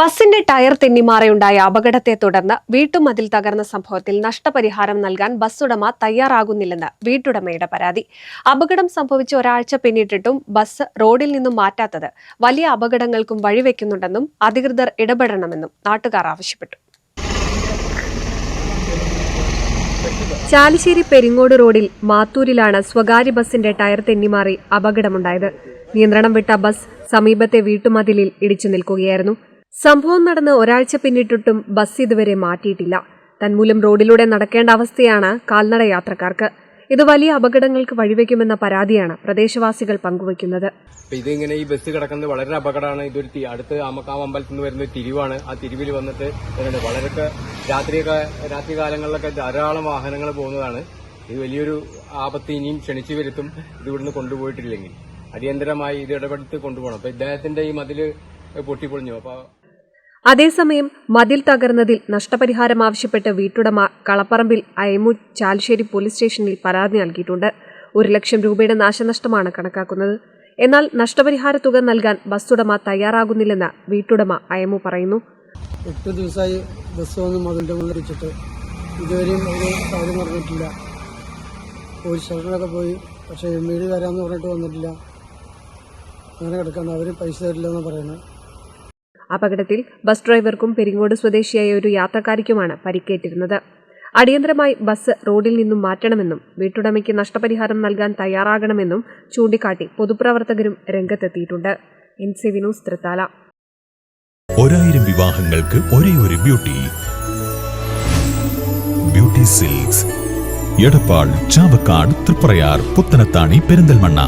ബസിന്റെ ടയർ തെന്നിമാറയുണ്ടായ അപകടത്തെ തുടർന്ന് വീട്ടുമതിൽ തകർന്ന സംഭവത്തിൽ നഷ്ടപരിഹാരം നൽകാൻ ബസ് ഉടമ തയ്യാറാകുന്നില്ലെന്ന് വീട്ടുടമയുടെ പരാതി. അപകടം സംഭവിച്ച ഒരാഴ്ച പിന്നിട്ടിട്ടും ബസ് റോഡിൽ നിന്നും മാറ്റാത്തത് വലിയ അപകടങ്ങൾക്കും വഴിവെക്കുന്നുണ്ടെന്നും അധികൃതർ ഇടപെടണമെന്നും നാട്ടുകാർ ആവശ്യപ്പെട്ടു. ചാലിശ്ശേരി പെരിങ്ങോട് റോഡിൽ മാത്തൂരിലാണ് സ്വകാര്യ ബസിന്റെ ടയർ തെന്നിമാറി അപകടമുണ്ടായത്. നിയന്ത്രണം വിട്ട ബസ് സമീപത്തെ വീട്ടുമതിലിൽ ഇടിച്ചു നിൽക്കുകയായിരുന്നു. സംഭവം നടന്ന് ഒരാഴ്ച പിന്നിട്ടിട്ടും ബസ് ഇതുവരെ മാറ്റിയിട്ടില്ല. തന്മൂലം റോഡിലൂടെ നടക്കേണ്ട അവസ്ഥയാണ് കാൽനട യാത്രക്കാർക്ക്. ഇത് വലിയ അപകടങ്ങൾക്ക് വഴിവെക്കുമെന്ന പരാതിയാണ് പ്രദേശവാസികൾ പങ്കുവയ്ക്കുന്നത്. ഇതിങ്ങനെ ഈ ബസ് കിടക്കുന്നത് വളരെ അപകടമാണ്. ഇതൊരു അടുത്ത് ആമക്കാവ് അമ്പലത്തിൽ നിന്ന് വരുന്ന തിരിവാണ്. ആ തിരിവിൽ വന്നിട്ട് വളരെ രാത്രിയൊക്കെ രാത്രി കാലങ്ങളിലൊക്കെ ധാരാളം വാഹനങ്ങൾ പോകുന്നതാണ്. ഇത് വലിയൊരു ആപത്ത് ഇനിയും ക്ഷണിച്ചു വരുത്തും ഇത് ഇവിടുന്ന് കൊണ്ടുപോയിട്ടില്ലെങ്കിൽ. അടിയന്തരമായി ഇത് ഇടപെടുത്ത് കൊണ്ടുപോകണം. അപ്പൊ ഇദ്ദേഹത്തിന്റെ ഈ മതിൽ പൊട്ടിപ്പൊളിഞ്ഞു. അപ്പൊ അതേസമയം മതിൽ തകർന്നതിൽ നഷ്ടപരിഹാരം ആവശ്യപ്പെട്ട് വീട്ടുടമ കളപ്പറമ്പിൽ അയമു ചാൽശ്ശേരി പോലീസ് സ്റ്റേഷനിൽ പരാതി നൽകിയിട്ടുണ്ട്. ഒരു ലക്ഷം രൂപയുടെ നാശനഷ്ടമാണ് കണക്കാക്കുന്നത്. എന്നാൽ നഷ്ടപരിഹാര തുക നൽകാൻ ബസ്സുടമ തയ്യാറാകുന്നില്ലെന്ന് വീട്ടുടമ അയമു പറയുന്നു. എട്ട് ദിവസമായി ബസ് വന്ന് മതിലിന്റെ മുകളിൽ വെച്ചിട്ട് ഇതുവരെയും ഒരു കാര്യം പറഞ്ഞിട്ടില്ല. പോലീസ് പോയി പക്ഷേ എം ഇ ഡി വരാമെന്ന് പറഞ്ഞിട്ട് വന്നിട്ടില്ല. അങ്ങനെ കിടക്കുന്നത് അവർ പൈസ തരില്ലെന്ന് പറയുന്നത്. അപകടത്തിൽ ബസ് ഡ്രൈവർക്കും പെരിങ്ങോട് സ്വദേശിയായ ഒരു യാത്രക്കാരിക്കുമാണ് പരിക്കേറ്റിരുന്നത്. അടിയന്തരമായി ബസ് റോഡിൽ നിന്നും മാറ്റണമെന്നും വീട്ടുടമയ്ക്ക് നഷ്ടപരിഹാരം നൽകാൻ തയ്യാറാകണമെന്നും ചൂണ്ടിക്കാട്ടി പൊതുപ്രവർത്തകരും രംഗത്തെത്തിയിട്ടുണ്ട്. N C Vinos Thrithala. ഒരായിരം വിവാഹങ്ങൾക്ക് ഒരേ ഒരു beauty. Beauty silks. Edappal Chavakkad Triprayar Puthanathani Perinthalmanna.